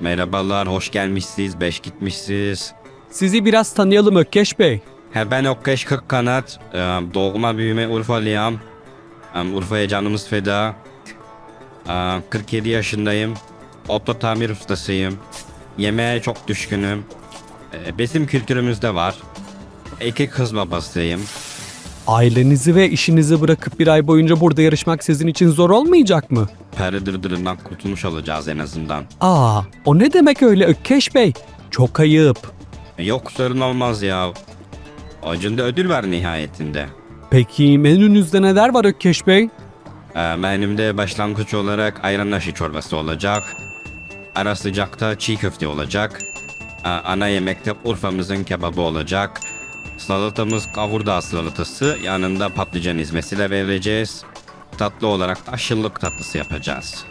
Merhabalar, hoş gelmişsiniz, beş gitmişsiniz. Sizi biraz tanıyalım Ökkeş Bey. He ben Okkeş Kırkkanat, e, doğma büyüme Urfalıyım. E, Urfa'ya canımız feda. E, 47 yaşındayım. Oto tamir ustasıyım. Yemeğe çok düşkünüm. Bizim kültürümüzde var. İki kız babasıyım. Ailenizi ve işinizi bırakıp bir ay boyunca burada yarışmak sizin için zor olmayacak mı? Peri dırdırından kurtulmuş olacağız en azından. Aa, o ne demek öyle Ökkeş Bey? Çok ayıp. Yok sorun olmaz ya. Acında ödül var nihayetinde. Peki menünüzde neler var Ökkeş Bey? Ee, Menümde başlangıç olarak ayran aşı çorbası olacak. Ara sıcakta çiğ köfte olacak. Ee, Ana yemekte Urfa'mızın kebabı olacak. Salatamız kavurdağ salatası yanında patlıcan ezmesiyle vereceğiz. Tatlı olarak da tatlısı yapacağız.